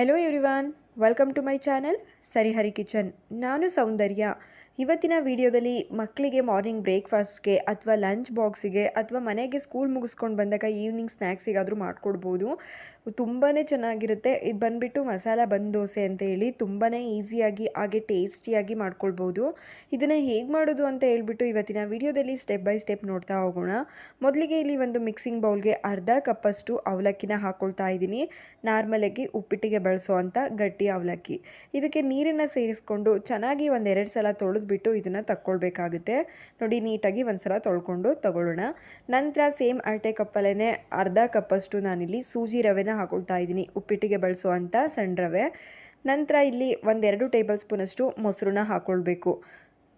hello everyone welcome to my channel Sarihari kitchen ನಾನು ಸೌಂದರ್ಯ ಇವತ್ತಿನ ವಿಡಿಯೋದಲ್ಲಿ ಮಕ್ಕಳಿಗೆ ಮಾರ್ನಿಂಗ್ ಬ್ರೇಕ್ಫಾಸ್ಟ್ಗೆ ಅಥವಾ ಲಂಚ್ ಬಾಕ್ಸಿಗೆ ಅಥವಾ ಮನೆಗೆ ಸ್ಕೂಲ್ ಮುಗಿಸ್ಕೊಂಡು ಬಂದಾಗ ಈವ್ನಿಂಗ್ ಸ್ನ್ಯಾಕ್ಸಿಗಾದರೂ ಮಾಡಿಕೊಡ್ಬೋದು. ತುಂಬಾ ಚೆನ್ನಾಗಿರುತ್ತೆ. ಇದು ಬಂದುಬಿಟ್ಟು ಮಸಾಲ ಬಂದ್ ದೋಸೆ ಅಂತ ಹೇಳಿ ತುಂಬಾ ಈಸಿಯಾಗಿ ಹಾಗೆ ಟೇಸ್ಟಿಯಾಗಿ ಮಾಡ್ಕೊಳ್ಬೋದು. ಇದನ್ನು ಹೇಗೆ ಮಾಡೋದು ಅಂತ ಹೇಳ್ಬಿಟ್ಟು ಇವತ್ತಿನ ವಿಡಿಯೋದಲ್ಲಿ ಸ್ಟೆಪ್ ಬೈ ಸ್ಟೆಪ್ ನೋಡ್ತಾ ಹೋಗೋಣ. ಮೊದಲಿಗೆ ಇಲ್ಲಿ ಒಂದು ಮಿಕ್ಸಿಂಗ್ ಬೌಲ್ಗೆ ಅರ್ಧ ಕಪ್ಪಷ್ಟು ಅವಲಕ್ಕಿನ ಹಾಕ್ಕೊಳ್ತಾ ಇದ್ದೀನಿ. ನಾರ್ಮಲಾಗಿ ಉಪ್ಪಿಟ್ಟಿಗೆ ಬಳಸೋ ಗಟ್ಟಿ ಅವಲಕ್ಕಿ. ಇದಕ್ಕೆ ನೀರನ್ನು ಸೇರಿಸ್ಕೊಂಡು ಚೆನ್ನಾಗಿ ಒಂದೆರಡು ಸಲ ತೊಳೆದ್ಬಿಟ್ಟು ಇದನ್ನು ತಕ್ಕೊಳ್ಬೇಕಾಗುತ್ತೆ. ನೋಡಿ, ನೀಟಾಗಿ ಒಂದು ಸಲ ತೊಳ್ಕೊಂಡು ತಗೊಳ್ಳೋಣ. ನಂತರ ಸೇಮ್ ಅಳತೆ ಕಪ್ಪಲ್ಲೇ ಅರ್ಧ ಕಪ್ಪಷ್ಟು ನಾನಿಲ್ಲಿ ಸೂಜಿ ರವೆನ ಹಾಕೊಳ್ತಾ ಇದ್ದೀನಿ. ಉಪ್ಪಿಟ್ಟಿಗೆ ಬಳಸುವಂಥ ಸಣ್ಣ ರವೆ. ನಂತರ ಇಲ್ಲಿ ಒಂದೆರಡು ಟೇಬಲ್ ಸ್ಪೂನಷ್ಟು ಮೊಸರನ್ನ ಹಾಕ್ಕೊಳ್ಬೇಕು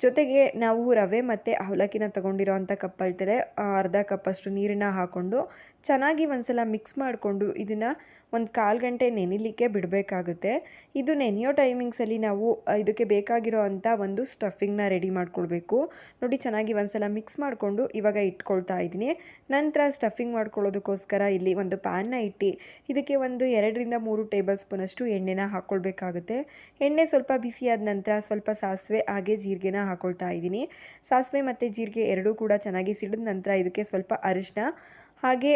ಜೊತೆಗೆ ನಾವು ರವೆ ಮತ್ತು ಅವಲಕ್ಕಿನ ತೊಗೊಂಡಿರೋ ಅಂಥ ಅಳ್ತಾರೆ ಅರ್ಧ ಕಪ್ಪಷ್ಟು ನೀರನ್ನು ಹಾಕ್ಕೊಂಡು ಚೆನ್ನಾಗಿ ಒಂದ್ಸಲ ಮಿಕ್ಸ್ ಮಾಡಿಕೊಂಡು ಇದನ್ನು ಒಂದು ಕಾಲು ಗಂಟೆ ನೆನಿಲಿಕ್ಕೆ ಬಿಡಬೇಕಾಗುತ್ತೆ. ಇದು ನೆನೆಯೋ ಟೈಮಿಂಗ್ಸಲ್ಲಿ ನಾವು ಇದಕ್ಕೆ ಬೇಕಾಗಿರೋ ಅಂಥ ಒಂದು ಸ್ಟಫಿಂಗ್ನ ರೆಡಿ ಮಾಡ್ಕೊಳ್ಬೇಕು. ನೋಡಿ ಚೆನ್ನಾಗಿ ಒಂದ್ಸಲ ಮಿಕ್ಸ್ ಮಾಡಿಕೊಂಡು ಇವಾಗ ಇಟ್ಕೊಳ್ತಾ ಇದ್ದೀನಿ. ನಂತರ ಸ್ಟಫಿಂಗ್ ಮಾಡ್ಕೊಳ್ಳೋದಕ್ಕೋಸ್ಕರ ಇಲ್ಲಿ ಒಂದು ಪ್ಯಾನ್ನ ಇಟ್ಟು ಇದಕ್ಕೆ ಒಂದು ಎರಡರಿಂದ ಮೂರು ಟೇಬಲ್ ಸ್ಪೂನಷ್ಟು ಎಣ್ಣೆನ ಹಾಕ್ಕೊಳ್ಬೇಕಾಗುತ್ತೆ ಎಣ್ಣೆ ಸ್ವಲ್ಪ ಬಿಸಿಯಾದ ನಂತರ ಸ್ವಲ್ಪ ಸಾಸಿವೆ, ಹಾಗೆ ಜೀರಿಗೆನ ಹಾಕ್ಕೊಳ್ತಾ ಇದ್ದೀನಿ. ಸಾಸಿವೆ ಮತ್ತು ಜೀರಿಗೆ ಎರಡೂ ಕೂಡ ಚೆನ್ನಾಗಿ ಸಿಡಿದ ನಂತರ ಇದಕ್ಕೆ ಸ್ವಲ್ಪ ಅರಿಶಿನ ಹಾಗೆ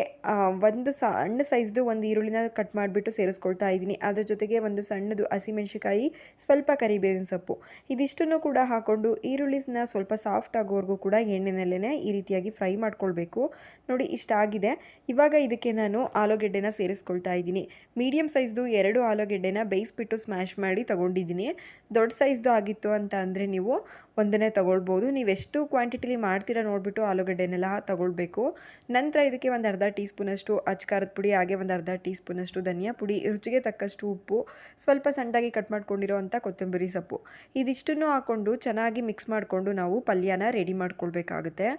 ಒಂದು ಸಣ್ಣ ಸೈಜ್ದು ಒಂದು ಈರುಳ್ಳಿನ ಕಟ್ ಮಾಡಿಬಿಟ್ಟು ಸೇರಿಸ್ಕೊಳ್ತಾ ಇದ್ದೀನಿ. ಅದರ ಜೊತೆಗೆ ಒಂದು ಸಣ್ಣದು ಹಸಿಮೆಣಸಿಕಾಯಿ ಸ್ವಲ್ಪ ಕರಿಬೇವಿನ ಸೊಪ್ಪು. ಇದಿಷ್ಟನ್ನು ಕೂಡ ಹಾಕ್ಕೊಂಡು ಈರುಳ್ಳಿನ ಸ್ವಲ್ಪ ಸಾಫ್ಟ್ ಆಗೋವರೆಗೂ ಕೂಡ ಎಣ್ಣೆನಲ್ಲೇ ಈ ರೀತಿಯಾಗಿ ಫ್ರೈ ಮಾಡ್ಕೊಳ್ಬೇಕು. ನೋಡಿ, ಇಷ್ಟ ಆಗಿದೆ. ಇವಾಗ ಇದಕ್ಕೆ ನಾನು ಆಲೂಗೆಡ್ಡೆನ ಸೇರಿಸ್ಕೊಳ್ತಾ ಇದ್ದೀನಿ. ಮೀಡಿಯಮ್ ಸೈಜ್ದು ಎರಡು ಆಲೂಗೆಡ್ಡೆನ ಬೇಯಿಸ್ಬಿಟ್ಟು ಸ್ಮ್ಯಾಶ್ ಮಾಡಿ ತೊಗೊಂಡಿದ್ದೀನಿ. ದೊಡ್ಡ ಸೈಜ್ದು ಆಗಿತ್ತು ಅಂತ ಅಂದರೆ ನೀವು ಒಂದನ್ನೇ ತಗೊಳ್ಬೋದು. ನೀವು ಎಷ್ಟು ಕ್ವಾಂಟಿಟಿಲಿ ಮಾಡ್ತೀರಾ ನೋಡಿಬಿಟ್ಟು ಆಲೂಗಡ್ಡೆನೆಲ್ಲ ತಗೊಳ್ಬೇಕು. ನಂತರ ಇದಕ್ಕೆ ಒಂದು ಅರ್ಧ ಟೀ ಸ್ಪೂನಷ್ಟು ಪುಡಿ, ಹಾಗೆ ಒಂದು ಅರ್ಧ ಟೀ ಸ್ಪೂನಷ್ಟು ಧನಿಯಾ ಪುಡಿ, ರುಚಿಗೆ ತಕ್ಕಷ್ಟು ಉಪ್ಪು, ಸ್ವಲ್ಪ ಸಣ್ಣದಾಗಿ ಕಟ್ ಮಾಡ್ಕೊಂಡಿರೋ ಕೊತ್ತಂಬರಿ ಸೊಪ್ಪು. ಇದಿಷ್ಟನ್ನು ಹಾಕ್ಕೊಂಡು ಚೆನ್ನಾಗಿ ಮಿಕ್ಸ್ ಮಾಡಿಕೊಂಡು ನಾವು ಪಲ್ಯನ ರೆಡಿ ಮಾಡ್ಕೊಳ್ಬೇಕಾಗುತ್ತೆ.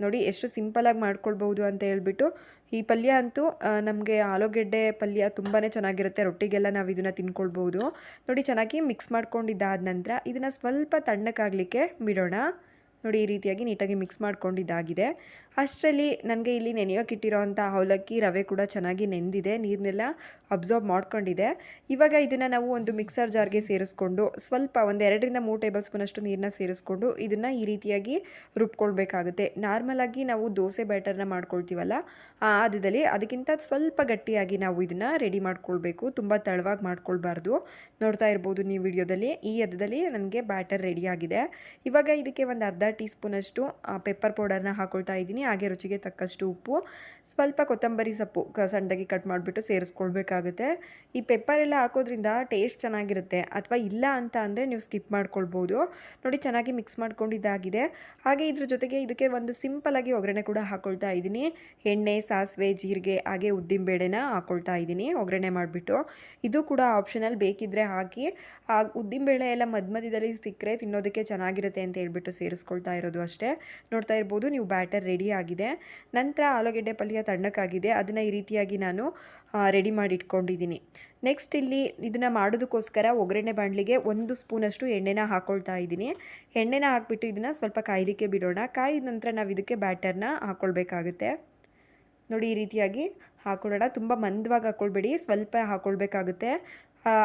ನೋಡಿ, ಎಷ್ಟು ಸಿಂಪಲಾಗಿ ಮಾಡ್ಕೊಳ್ಬೋದು ಅಂತ ಹೇಳ್ಬಿಟ್ಟು, ಈ ಪಲ್ಯ ಅಂತೂ ನಮಗೆ ಆಲೂಗೆಡ್ಡೆ ಪಲ್ಯ ತುಂಬಾ ಚೆನ್ನಾಗಿರುತ್ತೆ, ರೊಟ್ಟಿಗೆಲ್ಲ ನಾವು ಇದನ್ನು ತಿನ್ಕೊಳ್ಬೋದು ನೋಡಿ, ಚೆನ್ನಾಗಿ ಮಿಕ್ಸ್ ಮಾಡ್ಕೊಂಡಿದ್ದಾದ ನಂತರ ಇದನ್ನು ಸ್ವಲ್ಪ ತಣ್ಣಕ್ಕಾಗಲಿಕ್ಕೆ ಬಿಡೋಣ. ನೋಡಿ, ಈ ರೀತಿಯಾಗಿ ನೀಟಾಗಿ ಮಿಕ್ಸ್ ಮಾಡ್ಕೊಂಡಿದ್ದಾಗಿದೆ. ಅಷ್ಟರಲ್ಲಿ ನನಗೆ ಇಲ್ಲಿ ನೆನೆಯೋಕೆ ಅಂಥ ಅವಲಕ್ಕಿ ರವೆ ಕೂಡ ಚೆನ್ನಾಗಿ ನೆಂದಿದೆ. ನೀರನ್ನೆಲ್ಲ ಅಬ್ಸಾರ್ಬ್ ಮಾಡ್ಕೊಂಡಿದೆ. ಇವಾಗ ಇದನ್ನು ನಾವು ಒಂದು ಮಿಕ್ಸರ್ ಜಾರ್ಗೆ ಸೇರಿಸ್ಕೊಂಡು ಸ್ವಲ್ಪ ಒಂದು ಎರಡರಿಂದ ಮೂರು ಟೇಬಲ್ ಸ್ಪೂನಷ್ಟು ನೀರನ್ನ ಸೇರಿಸ್ಕೊಂಡು ಇದನ್ನು ಈ ರೀತಿಯಾಗಿ ರುಬ್ಕೊಳ್ಬೇಕಾಗುತ್ತೆ. ನಾರ್ಮಲಾಗಿ ನಾವು ದೋಸೆ ಬ್ಯಾಟರ್ನ ಮಾಡ್ಕೊಳ್ತೀವಲ್ಲ, ಆ ಆದದಲ್ಲಿ ಅದಕ್ಕಿಂತ ಸ್ವಲ್ಪ ಗಟ್ಟಿಯಾಗಿ ನಾವು ಇದನ್ನು ರೆಡಿ ಮಾಡ್ಕೊಳ್ಬೇಕು. ತುಂಬ ತಳವಾಗಿ ಮಾಡ್ಕೊಳ್ಬಾರ್ದು. ನೋಡ್ತಾ ಇರ್ಬೋದು ನೀವು ವಿಡಿಯೋದಲ್ಲಿ. ಈ ಹದದಲ್ಲಿ ನನಗೆ ಬ್ಯಾಟರ್ ರೆಡಿಯಾಗಿದೆ ಇವಾಗ ಇದಕ್ಕೆ ಒಂದು ಅರ್ಧ ಟೀ ಸ್ಪೂನಷ್ಟು ಪೆಪ್ಪರ್ ಪೌಡರ್ನ ಹಾಕೊಳ್ತಾ ಇದ್ದೀನಿ. ಹಾಗೆ ರುಚಿಗೆ ತಕ್ಕಷ್ಟು ಉಪ್ಪು, ಸ್ವಲ್ಪ ಕೊತ್ತಂಬರಿ ಸೊಪ್ಪು ಸಣ್ಣದಾಗಿ ಕಟ್ ಮಾಡಿಬಿಟ್ಟು ಸೇರಿಸ್ಕೊಳ್ಬೇಕಾಗುತ್ತೆ. ಈ ಪೆಪ್ಪರ್ ಎಲ್ಲ ಹಾಕೋದ್ರಿಂದ ಟೇಸ್ಟ್ ಚೆನ್ನಾಗಿರುತ್ತೆ. ಅಥವಾ ಇಲ್ಲ ಅಂತ ಅಂದರೆ ನೀವು ಸ್ಕಿಪ್ ಮಾಡ್ಕೊಳ್ಬೋದು. ನೋಡಿ, ಚೆನ್ನಾಗಿ ಮಿಕ್ಸ್ ಮಾಡ್ಕೊಂಡಿದ್ದಾಗಿದೆ ಹಾಗೆ ಇದ್ರ ಜೊತೆಗೆ ಇದಕ್ಕೆ ಒಂದು ಸಿಂಪಲಾಗಿ ಒಗ್ಗರಣೆ ಕೂಡ ಹಾಕೊಳ್ತಾ ಇದ್ದೀನಿ. ಎಣ್ಣೆ, ಸಾಸಿವೆ, ಜೀರಿಗೆ, ಹಾಗೆ ಉದ್ದಿನಬೇಳೆನ ಹಾಕೊಳ್ತಾ ಇದ್ದೀನಿ ಒಗ್ಗರಣೆ ಮಾಡಿಬಿಟ್ಟು. ಇದು ಕೂಡ ಆಪ್ಷನಲ್ ಬೇಕಿದ್ರೆ ಹಾಕಿ. ಉದ್ದಿನ ಉದ್ದಿನಬೇಳೆ ಎಲ್ಲ ಮಧ್ಯ ಮಧ್ಯದಲ್ಲಿ ಸಿಕ್ಕರೆ ತಿನ್ನೋದಕ್ಕೆ ಚೆನ್ನಾಗಿರುತ್ತೆ ಅಂತ ಹೇಳ್ಬಿಟ್ಟು ಸೇರಿಸ್ಕೊಳ್ತಾ ಇರೋದು ಅಷ್ಟೇ. ನೋಡ್ತಾ ಇರ್ಬೋದು, ನೀವು ಬ್ಯಾಟರ್ ರೆಡಿ ಆಗಿದೆ. ನಂತರ ಆಲೂಗೆಡ್ಡೆ ಪಲ್ಯ ತಣ್ಣಕ್ಕಾಗಿದೆ ಅದನ್ನು ಈ ರೀತಿಯಾಗಿ ನಾನು ರೆಡಿ ಮಾಡಿ ಇಟ್ಕೊಂಡಿದ್ದೀನಿ ನೆಕ್ಸ್ಟ್ ಇಲ್ಲಿ ಇದನ್ನು ಮಾಡೋದಕ್ಕೋಸ್ಕರ ಒಗ್ಗರಣೆ ಬಾಣಲಿಗೆ ಒಂದು ಸ್ಪೂನಷ್ಟು ಎಣ್ಣೆನ ಹಾಕ್ಕೊಳ್ತಾ ಇದ್ದೀನಿ. ಎಣ್ಣೆನ ಹಾಕ್ಬಿಟ್ಟು ಇದನ್ನು ಸ್ವಲ್ಪ ಕಾಯಲಿಕ್ಕೆ ಬಿಡೋಣ. ಕಾಯಿದ ನಂತರ ನಾವು ಇದಕ್ಕೆ ಬ್ಯಾಟರ್ನ ಹಾಕ್ಕೊಳ್ಬೇಕಾಗುತ್ತೆ ನೋಡಿ, ಈ ರೀತಿಯಾಗಿ ಹಾಕೊಳ್ಳೋಣ ತುಂಬ ಮಂದವಾಗಿ ಹಾಕ್ಕೊಳ್ಬೇಡಿ ಸ್ವಲ್ಪ ಹಾಕ್ಕೊಳ್ಬೇಕಾಗುತ್ತೆ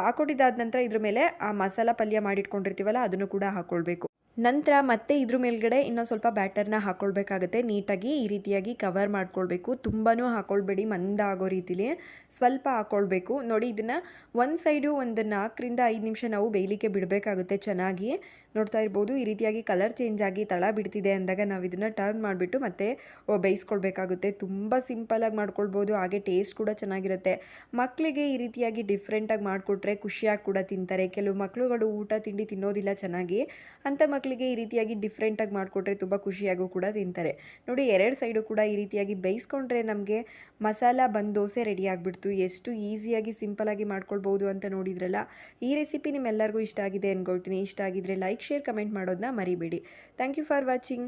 ಹಾಕ್ಕೊಂಡಿದ್ದಾದ ನಂತರ ಇದ್ರ ಮೇಲೆ ಆ ಮಸಾಲ ಪಲ್ಯ ಮಾಡಿಟ್ಕೊಂಡಿರ್ತೀವಲ್ಲ, ಅದನ್ನು ಕೂಡ ಹಾಕ್ಕೊಳ್ಬೇಕು ನಂತರ ಮತ್ತೆ ಇದ್ರ ಮೇಲ್ಗಡೆ ಇನ್ನೊಂದು ಸ್ವಲ್ಪ ಬ್ಯಾಟರ್ನ ಹಾಕ್ಕೊಳ್ಬೇಕಾಗುತ್ತೆ ನೀಟಾಗಿ ಈ ರೀತಿಯಾಗಿ ಕವರ್ ಮಾಡ್ಕೊಳ್ಬೇಕು. ತುಂಬಾ ಹಾಕ್ಕೊಳ್ಬೇಡಿ ಮಂದ ಆಗೋ ರೀತಿಲಿ. ಸ್ವಲ್ಪ ಹಾಕ್ಕೊಳ್ಬೇಕು ನೋಡಿ, ಇದನ್ನು ಒಂದು ಸೈಡು ಒಂದು ನಾಲ್ಕರಿಂದ ಐದು ನಿಮಿಷ ನಾವು ಬೇಯಲಿಕ್ಕೆ ಬಿಡಬೇಕಾಗುತ್ತೆ ಚೆನ್ನಾಗಿ. ನೋಡ್ತಾ ಇರ್ಬೋದು, ಈ ರೀತಿಯಾಗಿ ಕಲರ್ ಚೇಂಜ್ ಆಗಿ ತಳ ಬಿಡ್ತಿದೆ ಅಂದಾಗ ನಾವು ಇದನ್ನು ಟರ್ನ್ ಮಾಡಿಬಿಟ್ಟು ಮತ್ತೆ ಬೇಯಿಸ್ಕೊಳ್ಬೇಕಾಗುತ್ತೆ. ತುಂಬ ಸಿಂಪಲಾಗಿ ಮಾಡ್ಕೊಳ್ಬೋದು, ಹಾಗೆ ಟೇಸ್ಟ್ ಕೂಡ ಚೆನ್ನಾಗಿರುತ್ತೆ. ಮಕ್ಕಳಿಗೆ ಈ ರೀತಿಯಾಗಿ ಡಿಫ್ರೆಂಟಾಗಿ ಮಾಡಿಕೊಟ್ರೆ ಖುಷಿಯಾಗಿ ಕೂಡ ತಿಂತಾರೆ. ಕೆಲವು ಮಕ್ಕಳುಗಳು ಊಟ, ತಿಂಡಿ ತಿನ್ನೋದಿಲ್ಲ ಚೆನ್ನಾಗಿ. ಅಂಥ ಮಕ್ಕಳಿಗೆ ಈ ರೀತಿಯಾಗಿ ಡಿಫ್ರೆಂಟಾಗಿ ಮಾಡಿಕೊಟ್ರೆ ತುಂಬ ಖುಷಿಯಾಗೂ ಕೂಡ ತಿಂತಾರೆ. ನೋಡಿ, ಎರಡು ಸೈಡು ಕೂಡ ಈ ರೀತಿಯಾಗಿ ಬೇಯಿಸ್ಕೊಂಡ್ರೆ ನಮಗೆ ಮಸಾಲ ಬಂದ ದೋಸೆ ರೆಡಿ ಆಗಿಬಿಡ್ತು. ಎಷ್ಟು ಈಸಿಯಾಗಿ ಸಿಂಪಲಾಗಿ ಮಾಡ್ಕೊಳ್ಬೋದು ಅಂತ ನೋಡಿದ್ರಲ್ಲ, ಈ ರೆಸಿಪಿ ನಿಮ್ಮೆಲ್ಲರಿಗೂ ಇಷ್ಟ ಆಗಿದೆ ಅಂದ್ಕೊಳ್ತೀನಿ ಇಷ್ಟ ಆಗಿದ್ರೆ ಲೈಕ್ ಶೇರ್ ಕಮೆಂಟ್ ಮಾಡೋದನ್ನ ಮರಿಬೇಡಿ. Thank you for watching